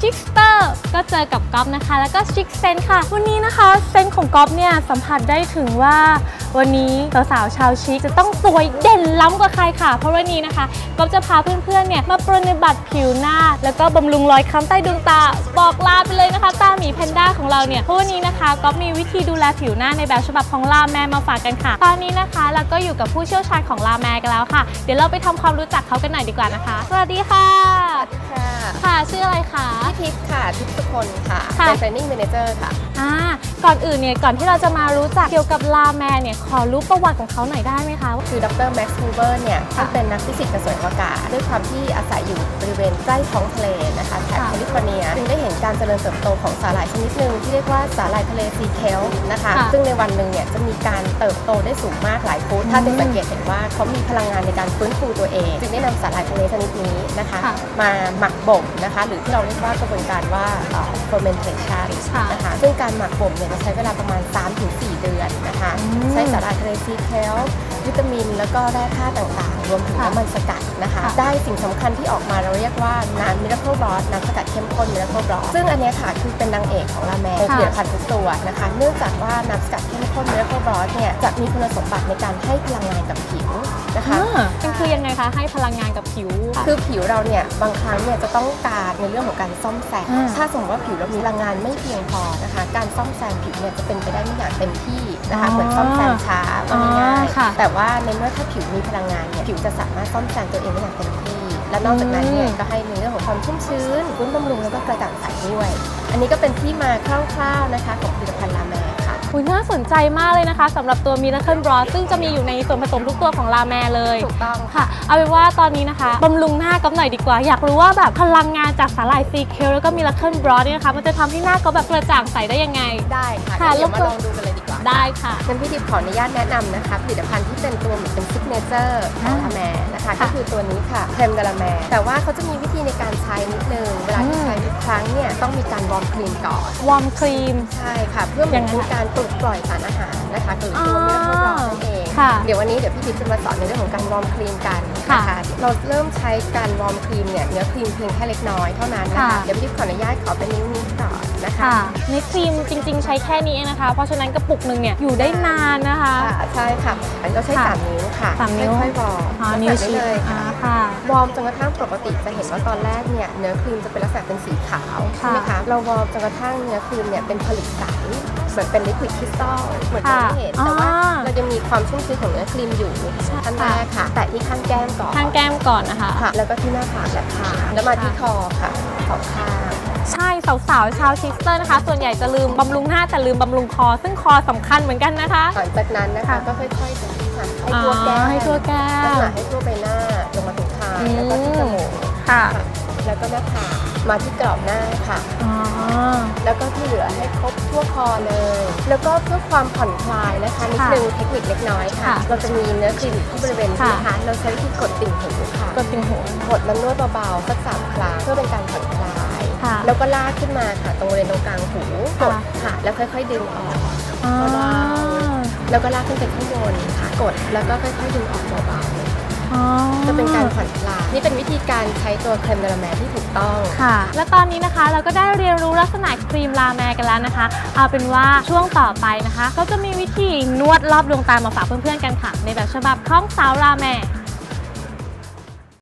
ชิคสเตอร์ก็เจอกับก๊อฟนะคะ แล้วก็ชิคเซนค่ะ วันนี้นะคะเซนของก๊อฟเนี่ยสัมผัสได้ถึงว่า วันนี้สาวๆชาวชิคจะต้องสวยเด่นล้ำกว่าใครค่ะ เพราะวันนี้นะคะก๊อฟจะพาเพื่อนๆเนี่ยมาปรนนิบัติผิวหน้า แล้วก็บำรุงรอยค้ำใต้ดวงตา บอกลาไปเลยนะคะ ตาหมีแพนด้าของเราเนี่ยเพราะวันนี้นะคะก๊อฟมีวิธีดูแลผิวหน้าในแบบฉบับของลาแมมาฝากกันค่ะ ตอนนี้นะคะเราก็อยู่กับผู้เชี่ยวชาญของลาแมกันแล้วค่ะ เดี๋ยวเราไปทำความรู้จักเขากันหน่อยดีกว่านะคะ สวัสดีค่ะ ค่ะค่ะ ชื่ออะไรคะ พี่ทิพย์ค่ะ ทิพย์สุคนค่ะค่ะ เป็น training manager ค่ะ อ่าก่อนอื่นเนี่ยก่อนที่เราจะมารู้จักเกี่ยวกับลาแมเนี่ยขอรู้ประวัติของเขาหน่อยได้ไหมคะ คือดรแม็กซ์ฮูเบอร์เนี่ยค่ะท่านเป็นนักฟิสิกส์กระสวยอวกาศ ด้วยความที่อาศัยอยู่บริเวณใกล้ท้องทะเลนะคะ แถบค่ะแคลิฟอร์เนียจึงได้เห็นการเจริญเติบโตของสาหร่ายชนิดหนึ่งที่เรียกว่าสาหร่ายทะเลซีเคลนะคะค่ะซึ่งในวันหนึ่งเนี่ยจะมีการเติบโตได้สูงมากหลายฟุตถ้าจะสังเกตเห็นว่าเขามีพลังงานในการฟื้นฟูตัวเอง จึงได้นำสาหร่ายทะเลชนิดนี้นะคะค่ะมาหมักบ่มนะคะ หรือที่เราเรียกว่ากระบวนการว่าเอ่อ fermentation ค่ะนะคะซึ่งการหมักบ่มเนี่ยจะใช้เวลาประมาณ 3-4 เดือนนะคะอืมใช้สาหร่ายทะเลซีเคลวิตามินแล้วก็แร่ธาตุต่างๆ รวมถึงค่ะน้ำมันสกัดนะคะค่ะได้สิ่งสำคัญที่ออกมาเราเรียกว่าน้ำมิราเคิลบรอสน้ำสกัดเข้มข้นมิราเคิลบรอสซึ่งอันเนี้ยค่ะคือเป็นนางเอกของราแมในผลิตภัณฑ์ทุกตัวนะคะ เนื่องจากว่าน้ำสกัดเข้มข้นมิราเคิลบรอสเนี่ยจะมีคุณสมบัติในการให้พลังงานกับผิวนะคะอ่ามันคือยังไงคะให้พลังงานกับผิว คือผิวเราเนี่ยบางครั้งเนี่ยจะต้องการในเรื่องของการซ่อมแซมอ่าถ้าสมมติว่าผิวเรามีพลังงานไม่เพียงพอนะคะ การซ่อมแซมผิวเนี่ยจะเป็นไปได้ไม่อย่างเต็มที่นะคะเหมือนซ่อมแซมช้าว่าง่ายค่ะๆแต่ว่าในเมื่อถ้าผิวมีพลังงานเนี่ยผิวจะสามารถซ่อมแซมตัวเองได้อย่างเต็มที่ และนอกจากนั้นเนี่ยก็ให้ในเรื่องของความชุ่มชื้นฟื้นบำรุงแล้วก็กระจ่างใสด้วย อันนี้ก็เป็นที่มาคร่าวๆนะคะ ของผลิตภัณฑ์ลาแมค่ะอุยน่าสนใจมากเลยนะคะสำหรับตัว Miracle Bros ซึ่งจะมีอยู่ในส่วนผสมทุกตัวของลาแมเลยถูกต้องค่ะ เอาเป็นว่าตอนนี้นะคะบำรุงหน้าก๊อฟหน่อยดีกว่า อยากรู้ว่าแบบพลังงานจากสาหร่ายซีเคลแล้วก็ Miracle Bros เนี่ยนะคะมันจะทำให้หน้าก๊อฟแบบกระจ่างใสได้ยังไงได้ค่ะค่ะเดี๋ยวมาแล้วก็ลองดูกันเลยดีก ว่าได้ค่ะงั้นพี่ทิพย์ขออนุญาตแนะนำนะคะผลิตภัณฑ์ที่เป็นตัวเหมือนเป็นซิกเนเจอร์ของลาแมนะคะค่ะก็คือตัวนี้ค่ะเครมกะละแม แต่ว่าเขาจะมีวิธีในการใช้นิดนึงเวลาที่อืมใช้ทุกครั้งเนี่ยต้องมีการวอร์มครีมก่อนวอร์มครีมใช่ค่ะ เพื่อเหมือนอย่างนั้นเป็นการปลดปล่อยสารอาหารนะคะหรือตัวอ๋อเนื้อข้าวร้อนนั่นเองค่ะเดี๋ยววันนี้เดี๋ยวพี่ทิพย์จะมาสอนในเรื่องของการวอร์มครีมกันนะคะค่ะเราเริ่มใช้การวอร์มครีมเนี่ยเนื้อครีมเพียงแค่เล็กน้อยเท่านั้นนะคะค่ะเดี๋ยวพี่ทิพย์ขออนุญาตขอเป็นนิ้วนี้ก่อนนะคะค่ะในครีมจริง ๆ ใช้แค่นี้เองนะคะ เพราะฉะนั้นกระปุกหนึ่งเนี่ยอยู่ได้นานนะคะค่ะใช่ค่ะ อันเราใช้ค่ะสามนิ้วค่ะสามนิ้ว ค่อยๆวอร์มอ๋อแล้วนิ้วใส่ชี้ได้เลยอ่าค่ะ ค่ะ วอร์มจนกระทั่งปกติจะเห็นว่าตอนแรกเนี่ยเนื้อครีมจะเป็นลักษณะเป็นสีขาวใช่ไหมค่ะคะเราวอร์มจนกระทั่งเนื้อครีมเนี่ยเป็นผลึกใสเหมือนเป็นลิควิดคริสตัลเหมือนที่ค่ะเห็นอ๋อแต่ว่าเราจะมีความชุ่มชื้นของเนื้อครีมอยู่ขั้นแรกค่ะ แตะที่ข้างแก้มก่อนข้างแก้มก่อนนะคะ ค่ะ แล้วก็ที่หน้าผากและคางแล้วมาที่คอค่ะสองข้าง ใช่สาวๆ ชาวชิสเตอร์นะคะ ส่วนใหญ่จะลืมบำรุงหน้าแต่ลืมบำรุงคอ ซึ่งคอสำคัญเหมือนกันนะคะ หลังจากนั้นนะคะค่ะก็ค่อยๆดึงค่ะให้ทั่วแก้มอ๋อให้ทั่วแก้ลักมษณะให้ทั่วใบหน้าลงมาถึงคางอืมแล้วก็ที่จมูกค่ะค่ะ แล้วก็หน้าผากมาที่กรอบหน้าค่ะอ๋อแล้วก็ที่เหลือให้ครบทั่วคอเลย แล้วก็เพื่อความผ่อนคลายนะคะนิดค่ะนึงเทคนิคเล็กน้อยค่ะค่ะเราจะมีเนื้อครีมอยู่ที่บริเวณนี้ค่ะนะคะ เราใช้วิธีกดติ่งหูค่ะ กดติ่งหู กดแล้วนวดเบาๆสักสามครั้งเพื่อเป็นการผ่อนคลาย ค่ะแล้วก็ลากขึ้นมาค่ะตรงบริเวณตรงกลางหูกดค่ะค่ะแล้วค่อย ๆ ดึงออกอ๋อแล้วก็ลากขึ้นไปข้างบนค่ะกดแล้วก็ค่อยๆดึงออกเบาอ๋อๆจะเป็นการผ่อนคลายนี่เป็นวิธีการใช้ตัวเครมเดลาแมที่ถูกต้องค่ะ และตอนนี้นะคะเราก็ได้เรียนรู้ลักษณะครีมลาแมกันแล้วนะคะ เอาเป็นว่าช่วงต่อไปนะคะ ก็จะมีวิธีนวดรอบดวงตามาฝากเพื่อนๆกันค่ะ ในแบบฉบับของสาวลาแม